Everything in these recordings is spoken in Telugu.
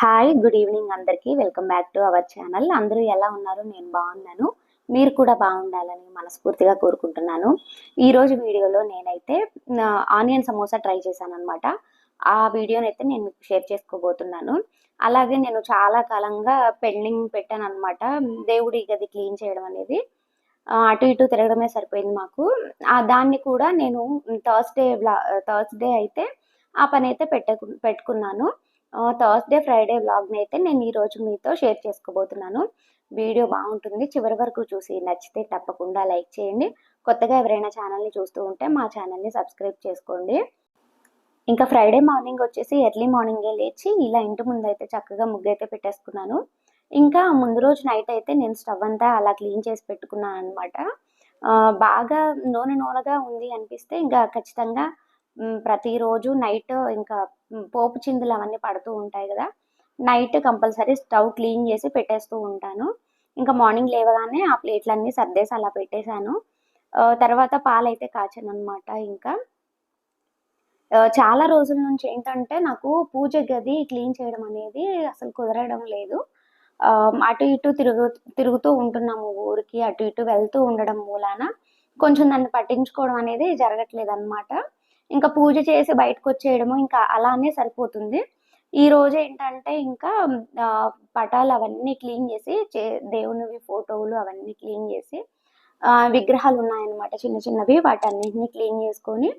హాయ్ గుడ్ ఈవినింగ్ అందరికీ. Welcome back to our channel అందరూ ఎలా ఉన్నారు? నేను బాగున్నాను. మీరు కూడా బాగుండాలని మనస్ఫూర్తిగా కోరుకుంటున్నాను. ఈరోజు వీడియోలో నేనైతే ఆనియన్ సమోసా ట్రై చేశాను అనమాట ఆ వీడియోని అయితే నేను మీకు షేర్ చేసుకోబోతున్నాను. అలాగే నేను చాలా కాలంగా పెండింగ్ పెట్టాను అనమాట దేవుడి గది క్లీన్ చేయడం అనేది. అటు ఇటు తిరగడమే సరిపోయింది మాకు. ఆ దాన్ని కూడా నేను థర్స్డే థర్స్డే అయితే ఆ పని అయితే పెట్టకు పెట్టుకున్నాను. థర్స్డే ఫ్రైడే వ్లాగ్ని అయితే నేను ఈరోజు మీతో షేర్ చేసుకోబోతున్నాను. వీడియో బాగుంటుంది. చివరి వరకు చూసి నచ్చితే తప్పకుండా లైక్ చేయండి. కొత్తగా ఎవరైనా ఛానల్ని చూస్తూ ఉంటే మా ఛానల్ని సబ్స్క్రైబ్ చేసుకోండి. ఇంకా ఫ్రైడే మార్నింగ్ వచ్చేసి ఎర్లీ మార్నింగే లేచి ఇలా ఇంటి ముందు అయితే చక్కగా ముగ్గు అయితే పెట్టేసుకున్నాను. ఇంకా ముందు రోజు నైట్ అయితే నేను స్టవ్ అంతా అలా క్లీన్ చేసి పెట్టుకున్నాను అనమాట బాగా నూనె నూనెగా ఉంది అనిపిస్తే ఇంకా ఖచ్చితంగా ప్రతిరోజు నైట్ ఇంకా పోపు చిందులు అవన్నీ పడుతూ ఉంటాయి కదా. నైట్ కంపల్సరీ స్టవ్ క్లీన్ చేసి పెట్టేస్తూ ఉంటాను. ఇంకా మార్నింగ్ లేవగానే ఆ ప్లేట్లన్నీ సర్దేసి అలా పెట్టేశాను. తర్వాత పాలైతే కాచాను అనమాట ఇంకా చాలా రోజుల నుంచి ఏంటంటే నాకు పూజ గది క్లీన్ చేయడం అనేది అసలు కుదరడం లేదు. అటు ఇటు తిరుగు తిరుగుతూ ఉంటున్నాము ఊరికి అటు ఇటు వెళ్తూ ఉండడం మూలాన. కొంచెం దాన్ని పట్టించుకోవడం అనేది జరగట్లేదు అనమాట ఇంకా పూజ చేసి బయటకు వచ్చేయడము ఇంకా అలానే సరిపోతుంది. ఈ రోజు ఏంటంటే ఇంకా పటాలు అవన్నీ క్లీన్ చేసి చే- దేవునివి ఫోటోలు అవన్నీ క్లీన్ చేసి విగ్రహాలు ఉన్నాయన్నమాట చిన్న చిన్నవి వాటన్నిటిని క్లీన్ చేసుకొని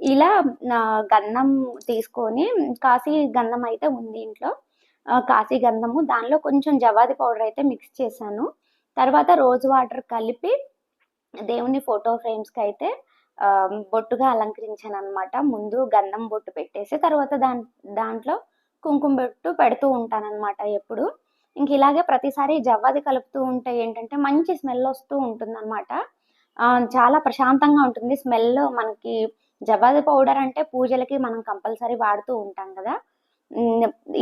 ఇలా నా గంధం తీసుకొని కాశీ గంధం అయితే ఉంది ఇంట్లో. కాశీ గంధము దానిలో కొంచెం జవాది పౌడర్ అయితే మిక్స్ చేశాను. తర్వాత రోజ్ వాటర్ కలిపి దేవుని ఫోటో ఫ్రేమ్స్కి అయితే బొట్టుగా అలంకరించాను అనమాట ముందు గంధం బొట్టు పెట్టేసి తర్వాత దాని దాంట్లో కుంకుమ బొట్టు పెడుతూ ఉంటానన్నమాట ఎప్పుడు. ఇంక ఇలాగే ప్రతిసారి జవ్వాది కలుపుతూ ఉంటే ఏంటంటే మంచి స్మెల్ వస్తూ ఉంటుంది అనమాట చాలా ప్రశాంతంగా ఉంటుంది. స్మెల్ మనకి జవ్వాది పౌడర్ అంటే పూజలకి మనం కంపల్సరీ వాడుతూ ఉంటాం కదా.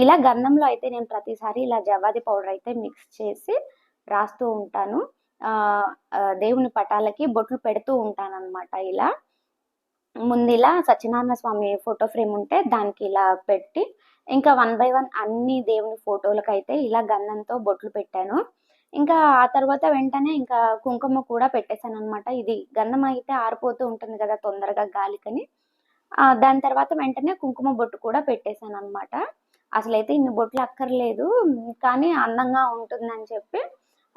ఇలా గంధంలో అయితే నేను ప్రతిసారి ఇలా జవ్వాది పౌడర్ అయితే మిక్స్ చేసి రాస్తూ ఉంటాను. దేవుని పటాలకి బొట్లు పెడుతూ ఉంటాను అనమాట ఇలా. ముందు ఇలా సత్యనారాయణ స్వామి ఫోటో ఫ్రేమ్ ఉంటే దానికి ఇలా పెట్టి ఇంకా వన్ బై వన్ అన్ని దేవుని ఫోటోలకైతే ఇలా గంధంతో బొట్లు పెట్టాను. ఇంకా ఆ తర్వాత వెంటనే ఇంకా కుంకుమ కూడా పెట్టేశాను అనమాట ఇది గంధం అయితే ఆరిపోతూ ఉంటుంది కదా తొందరగా గాలికని. దాని తర్వాత వెంటనే కుంకుమ బొట్టు కూడా పెట్టేశాను అనమాట అసలైతే ఇన్ని బొట్లు అక్కర్లేదు కానీ అందంగా ఉంటుందని చెప్పి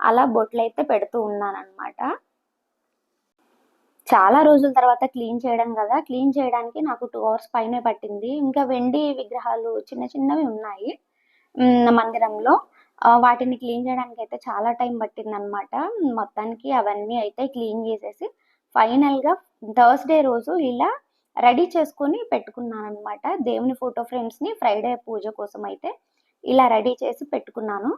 అలా బొట్లు అయితే పెడుతూ ఉన్నాను అనమాట చాలా రోజుల తర్వాత క్లీన్ చేయడం కదా క్లీన్ చేయడానికి నాకు టూ అవర్స్ పైనే పట్టింది. ఇంకా వెండి విగ్రహాలు చిన్న చిన్నవి ఉన్నాయి మందిరంలో. వాటిని క్లీన్ చేయడానికి అయితే చాలా టైం పట్టింది అనమాట మొత్తానికి అవన్నీ అయితే క్లీన్ చేసేసి ఫైనల్గా థర్స్డే రోజు ఇలా రెడీ చేసుకొని పెట్టుకున్నాను అనమాట దేవుని ఫోటో ఫ్రేమ్స్ని ఫ్రైడే పూజ కోసం అయితే ఇలా రెడీ చేసి పెట్టుకున్నాను.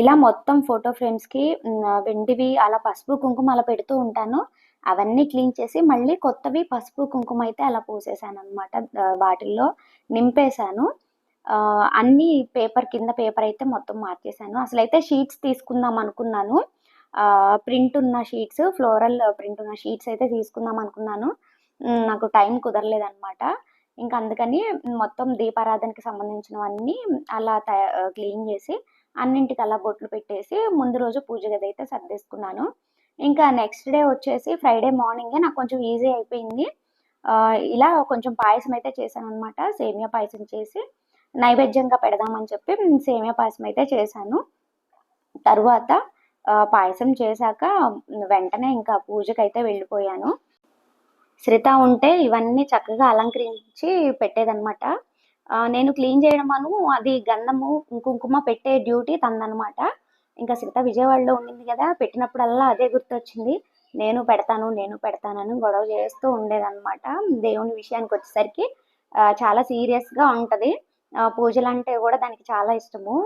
ఇలా మొత్తం ఫోటో ఫ్రేమ్స్కి వెండివి అలా పసుపు కుంకుమ అలా పెడుతూ ఉంటాను. అవన్నీ క్లీన్ చేసి మళ్ళీ కొత్తవి పసుపు కుంకుమ అయితే అలా పూసేసాను అనమాట వాటిల్లో నింపేశాను. అన్ని పేపర్ కింద పేపర్ అయితే మొత్తం మార్చేశాను. అసలు అయితే షీట్స్ తీసుకుందాం అనుకున్నాను. ప్రింట్ ఉన్న షీట్స్ ఫ్లోరల్ ప్రింట్ ఉన్న షీట్స్ అయితే తీసుకుందాం అనుకున్నాను. నాకు టైం కుదరలేదన్నమాట. ఇంకా అందుకని మొత్తం దీపారాధనకి సంబంధించినవన్నీ అలా క్లీన్ చేసి అన్నింటికి అలా బొట్లు పెట్టేసి ముందు రోజు పూజ గది అయితే సర్దేసుకున్నాను. ఇంకా నెక్స్ట్ డే వచ్చేసి ఫ్రైడే మార్నింగే నాకు కొంచెం ఈజీ అయిపోయింది. ఇలా కొంచెం పాయసం అయితే చేశాను అనమాట సేమియా పాయసం చేసి నైవేద్యంగా పెడదామని చెప్పి సేమియా పాయసం అయితే చేశాను. తరువాత పాయసం చేశాక వెంటనే ఇంకా పూజకైతే వెళ్ళిపోయాను. శ్రిత ఉంటే ఇవన్నీ చక్కగా అలంకరించి పెట్టేదన్నమాట. నేను క్లీన్ చేయడం అను అది గంధము కుంకుమ పెట్టే డ్యూటీ తందనమాట ఇంకా సీత విజయవాడలో ఉండింది కదా పెట్టినప్పుడల్లా అదే గుర్తొచ్చింది. నేను పెడతాను నేను పెడతానని గొడవ చేస్తూ ఉండేదన్నమాట దేవుని విషయానికి వచ్చేసరికి చాలా సీరియస్గా ఉంటుంది. పూజలు అంటే కూడా దానికి చాలా ఇష్టము.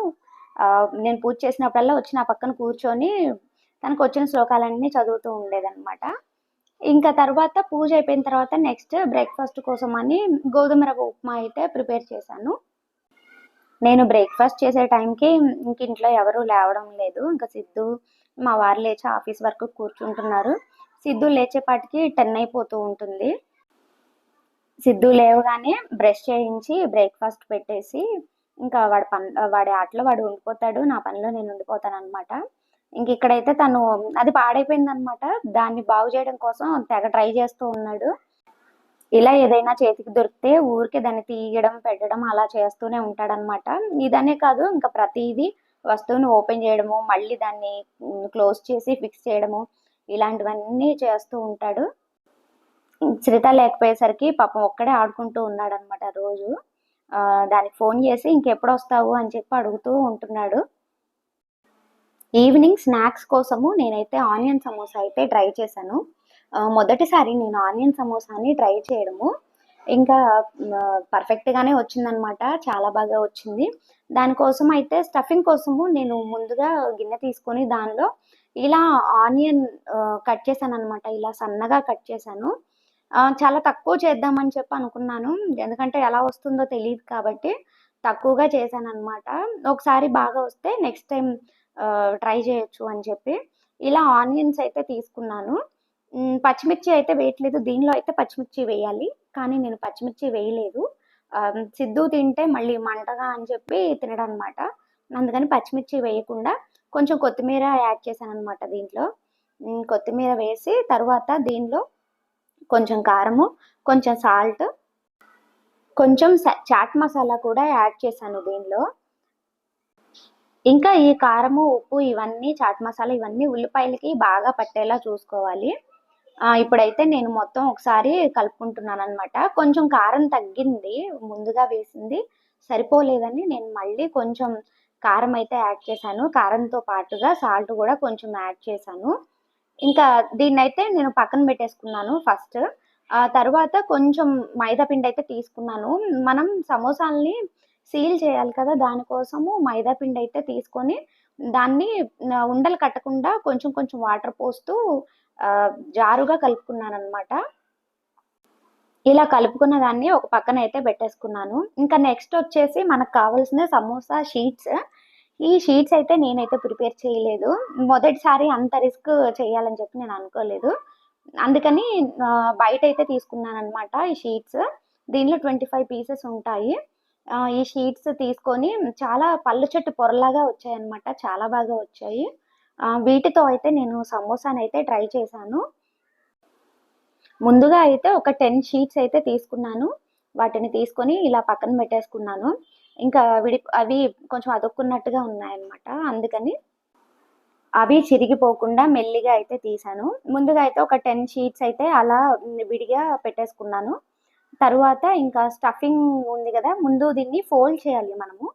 నేను పూజ చేసినప్పుడల్లా వచ్చి నా పక్కన కూర్చొని తనకు వచ్చిన శ్లోకాలన్నీ చదువుతూ ఉండేదన్నమాట ఇంకా తర్వాత పూజ అయిపోయిన తర్వాత నెక్స్ట్ బ్రేక్ఫాస్ట్ కోసం అని గోధుమ రవ్వ ఉప్మా అయితే ప్రిపేర్ చేశాను. నేను బ్రేక్ఫాస్ట్ చేసే టైంకి ఇంక ఇంట్లో ఎవరు లేవడం లేదు. ఇంకా సిద్ధు మా వారు లేచి ఆఫీస్ వరకు కూర్చుంటున్నారు. సిద్ధు లేచేపాటికి టెన్ అయిపోతూ ఉంటుంది. సిద్ధు లేవగానే బ్రష్ చేయించి బ్రేక్ఫాస్ట్ పెట్టేసి ఇంకా వాడి పని వాడి ఆటలో వాడు ఉండిపోతాడు. నా పనిలో నేను ఉండిపోతాను అనమాట ఇంక ఇక్కడైతే తను అది పాడైపోయింది అనమాట దాన్ని బాగు చేయడం కోసం తెగ ట్రై చేస్తూ ఉన్నాడు. ఇలా ఏదైనా చేతికి దొరికితే ఊరికే దాన్ని తీయడం పెట్టడం అలా చేస్తూనే ఉంటాడనమాట ఇదనే కాదు ఇంకా ప్రతిదీ వస్తువుని ఓపెన్ చేయడము మళ్ళీ దాన్ని క్లోజ్ చేసి ఫిక్స్ చేయడము ఇలాంటివన్నీ చేస్తూ ఉంటాడు. శ్రిత లేకపోయేసరికి పాపం ఒక్కడే ఆడుకుంటూ ఉన్నాడనమాట రోజు. దానికి ఫోన్ చేసి ఇంకెప్పుడు వస్తావు? అని చెప్పి అడుగుతూ ఉంటున్నాడు. ఈవినింగ్ స్నాక్స్ కోసము నేనైతే ఆనియన్ సమోసా అయితే ట్రై చేశాను. మొదటిసారి నేను ఆనియన్ సమోసాని ట్రై చేయడము. ఇంకా పర్ఫెక్ట్గానే వచ్చిందనమాట. చాలా బాగా వచ్చింది. దానికోసం అయితే స్టఫింగ్ కోసము నేను ముందుగా గిన్నె తీసుకొని దానిలో ఇలా ఆనియన్ కట్ చేశాను అనమాట ఇలా సన్నగా కట్ చేశాను. చాలా తక్కువ చేద్దామని చెప్పి అనుకున్నాను. ఎందుకంటే ఎలా వస్తుందో తెలియదు కాబట్టి తక్కువగా చేశాను అనమాట ఒకసారి బాగా వస్తే నెక్స్ట్ టైం ట్రై చేయొచ్చు అని చెప్పి ఇలా ఆనియన్స్ అయితే తీసుకున్నాను. పచ్చిమిర్చి అయితే వేయట్లేదు. దీనిలో అయితే పచ్చిమిర్చి వేయాలి. కానీ నేను పచ్చిమిర్చి వేయలేదు. సిద్ధు తింటే మళ్ళీ మంటగా అని చెప్పి తినడం అనమాట అందుకని పచ్చిమిర్చి వేయకుండా కొంచెం కొత్తిమీర యాడ్ చేశాను అనమాట దీంట్లో కొత్తిమీర వేసి తర్వాత దీనిలో కొంచెం కారము కొంచెం సాల్ట్ కొంచెం చాట్ మసాలా కూడా యాడ్ చేశాను దీనిలో. ఇంకా ఈ కారము ఉప్పు ఇవన్నీ చాట్ మసాలా ఇవన్నీ ఉల్లిపాయలకి బాగా పట్టేలా చూసుకోవాలి. ఇప్పుడైతే నేను మొత్తం ఒకసారి కలుపుకుంటున్నాను అనమాట కొంచెం కారం తగ్గింది ముందుగా వేసింది సరిపోలేదని నేను మళ్ళీ కొంచెం కారం అయితే యాడ్ చేశాను. కారంతో పాటుగా సాల్ట్ కూడా కొంచెం యాడ్ చేశాను. ఇంకా దీన్ని అయితే నేను పక్కన పెట్టేసుకున్నాను ఫస్ట్. ఆ తర్వాత కొంచెం మైదా పిండి అయితే తీసుకున్నాను. మనం సమోసాల్ని సీల్ చేయాలి కదా దానికోసము మైదా పిండి అయితే తీసుకొని దాన్ని ఉండలు కట్టకుండా కొంచెం కొంచెం వాటర్ పోస్తూ జారుగా కలుపుకున్నాను అనమాట ఇలా కలుపుకున్న దాన్ని ఒక పక్కన అయితే పెట్టేసుకున్నాను. ఇంకా నెక్స్ట్ వచ్చేసి మనకు కావాల్సిన సమోసా షీట్స్. ఈ షీట్స్ అయితే నేనైతే ప్రిపేర్ చేయలేదు. మొదటిసారి అంత రిస్క్ చేయాలని చెప్పి నేను అనుకోలేదు. అందుకని బయట అయితే తీసుకున్నాను అనమాట ఈ షీట్స్. దీనిలో ట్వంటీ ఫైవ్ పీసెస్ ఉంటాయి. ఈ షీట్స్ తీసుకొని చాలా పళ్ళు చెట్టు పొరలాగా వచ్చాయి అనమాట చాలా బాగా వచ్చాయి. వీటితో అయితే నేను సమోసాని అయితే ట్రై చేశాను. ముందుగా అయితే ఒక టెన్ షీట్స్ అయితే తీసుకున్నాను. వాటిని తీసుకొని ఇలా పక్కన పెట్టేసుకున్నాను. ఇంకా విడి అవి కొంచెం అతుక్కున్నట్టుగా ఉన్నాయన్నమాట. అందుకని అవి చిరిగిపోకుండా మెల్లిగా అయితే తీసాను ముందుగా అయితే ఒక టెన్ షీట్స్ అయితే అలా విడిగా పెట్టేసుకున్నాను. తర్వాత ఇంకా స్టఫింగ్ ఉంది కదా ముందు దీన్ని ఫోల్డ్ చేయాలి మనము.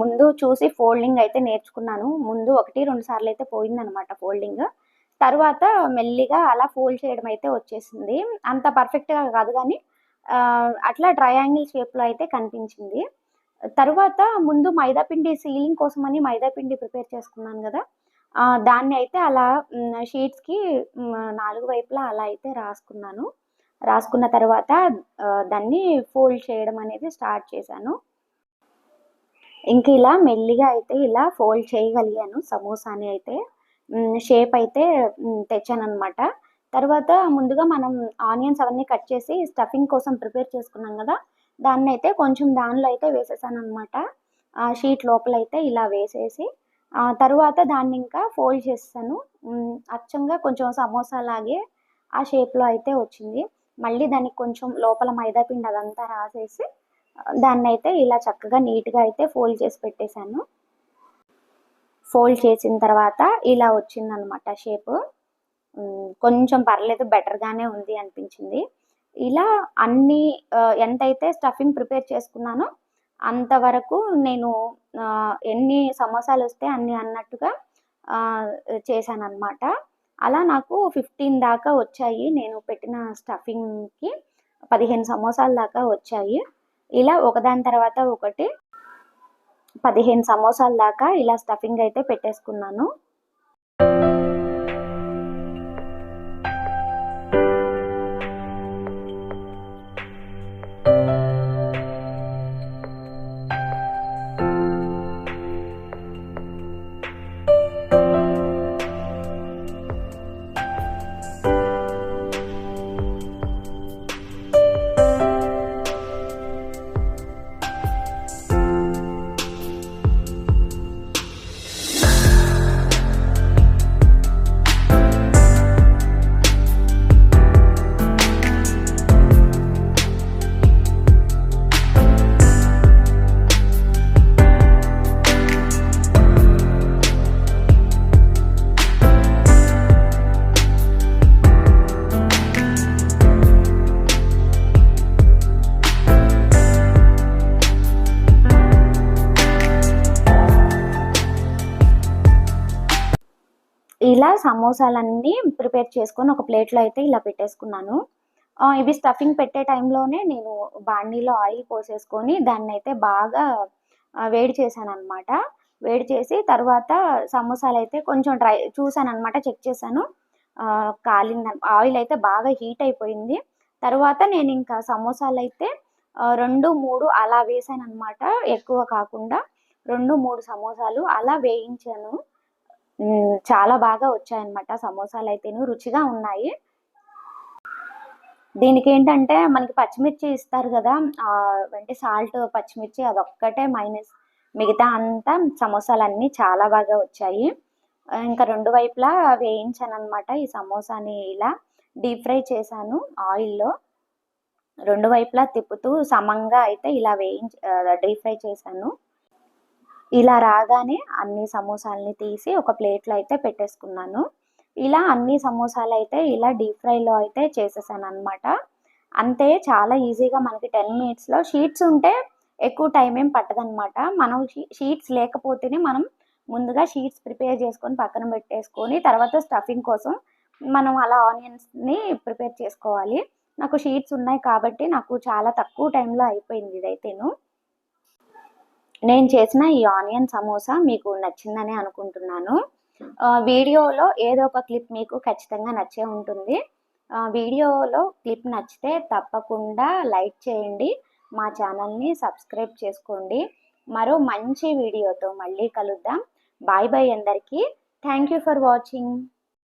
ముందు చూసి ఫోల్డింగ్ అయితే నేర్చుకున్నాను. ముందు ఒకటి రెండు సార్లు అయితే పోయిందనమాట ఫోల్డింగ్. తర్వాత మెల్లిగా అలా ఫోల్డ్ చేయడం అయితే వచ్చేసింది. అంత పర్ఫెక్ట్గా కాదు కానీ అట్లా ట్రయాంగిల్ షేప్లో అయితే కనిపించింది. తరువాత ముందు మైదాపిండి సీలింగ్ కోసమని మైదాపిండి ప్రిపేర్ చేసుకున్నాను కదా దాన్ని అయితే అలా షీట్స్కి నాలుగు వైపులా అలా అయితే రాసుకున్నాను. రాసుకున్న తర్వాత దాన్ని ఫోల్డ్ చేయడం అనేది స్టార్ట్ చేశాను. ఇంక ఇలా మెల్లిగా అయితే ఇలా ఫోల్డ్ చేయగలిగాను. సమోసాని అయితే షేప్ అయితే తెచ్చాను అనమాట తర్వాత ముందుగా మనం ఆనియన్స్ అవన్నీ కట్ చేసి స్టఫింగ్ కోసం ప్రిపేర్ చేసుకున్నాం కదా దాన్ని అయితే కొంచెం దానిలో అయితే వేసేసాను అనమాట ఆ షీట్ లోపల అయితే ఇలా వేసేసి ఆ తర్వాత దాన్ని ఇంకా ఫోల్డ్ చేస్తాను. అచ్చంగా కొంచెం సమోసా లాగే ఆ షేప్లో అయితే వచ్చింది. మళ్ళీ దానికి కొంచెం లోపల మైదాపిండి అదంతా రాసేసి దాన్ని అయితే ఇలా చక్కగా నీట్గా అయితే ఫోల్డ్ చేసి పెట్టేశాను. ఫోల్డ్ చేసిన తర్వాత ఇలా వచ్చిందనమాట షేప్. కొంచెం పర్లేదు బెటర్గానే ఉంది అనిపించింది. ఇలా అన్ని ఎంతైతే స్టఫింగ్ ప్రిపేర్ చేసుకున్నానో అంతవరకు నేను ఎన్ని సమోసాలు వస్తే అన్ని అన్నట్టుగా చేశాను అనమాట అలా నాకు ఫిఫ్టీన్ దాకా వచ్చాయి. నేను పెట్టిన స్టఫింగ్కి పదిహేను సమోసాల దాకా వచ్చాయి. ఇలా ఒకదాని తర్వాత ఒకటి పదిహేను సమోసాల దాకా ఇలా స్టఫింగ్ అయితే పెట్టేసుకున్నాను. సమోసాలన్నీ ప్రిపేర్ చేసుకొని ఒక ప్లేట్లో అయితే ఇలా పెట్టేసుకున్నాను. ఇవి స్టఫింగ్ పెట్టే టైంలోనే నేను బాండీలో ఆయిల్ పోసేసుకొని దాన్ని అయితే బాగా వేడి చేశాను అనమాట వేడి చేసి తర్వాత సమోసాలు అయితే కొంచెం డ్రై చూసాను అనమాట చెక్ చేశాను. కాలింది ఆయిల్ అయితే బాగా హీట్ అయిపోయింది. తర్వాత నేను ఇంకా సమోసాలు అయితే రెండు మూడు అలా వేసాను అనమాట ఎక్కువ కాకుండా రెండు మూడు సమోసాలు అలా వేయించాను. చాలా బాగా వచ్చాయన్నమాట. సమోసాలు అయితేను రుచిగా ఉన్నాయి. దీనికి ఏంటంటే మనకి పచ్చిమిర్చి ఇస్తారు కదా. అంటే సాల్ట్ పచ్చిమిర్చి అదొక్కటే మైనస్ మిగతా అంతా సమోసాలు అన్నీ చాలా బాగా వచ్చాయి. ఇంకా రెండు వైపులా వేయించాను అనమాట ఈ సమోసాని ఇలా. డీప్ ఫ్రై చేశాను ఆయిల్లో. రెండు వైపులా తిప్పుతూ సమంగా అయితే ఇలా వేయించి డీప్ ఫ్రై చేశాను. ఇలా రాగానే అన్ని సమోసాలని తీసి ఒక ప్లేట్లో అయితే పెట్టేసుకున్నాను. ఇలా అన్ని సమోసాలు అయితే ఇలా డీప్ ఫ్రైలో అయితే చేసేసాను అనమాట అంతే చాలా ఈజీగా మనకి టెన్ మినిట్స్లో షీట్స్ ఉంటే ఎక్కువ టైం ఏం పట్టదనమాట మనం షీట్స్ లేకపోతేనే మనం ముందుగా షీట్స్ ప్రిపేర్ చేసుకొని పక్కన పెట్టేసుకొని తర్వాత స్టఫింగ్ కోసం మనం అలా ఆనియన్స్ని ప్రిపేర్ చేసుకోవాలి. నాకు షీట్స్ ఉన్నాయి కాబట్టి నాకు చాలా తక్కువ టైంలో అయిపోయింది ఇదైతేను. నేను చేసిన ఈ ఆనియన్ సమోసా మీకు నచ్చిందని అనుకుంటున్నాను. వీడియోలో ఏదో ఒక క్లిప్ మీకు ఖచ్చితంగా నచ్చే ఉంటుంది. వీడియోలో క్లిప్ నచ్చితే తప్పకుండా లైక్ చేయండి. మా ఛానల్ని సబ్స్క్రైబ్ చేసుకోండి. మరో మంచి వీడియోతో మళ్ళీ కలుద్దాం. బాయ్ బాయ్ అందరికీ. Thank you for watching.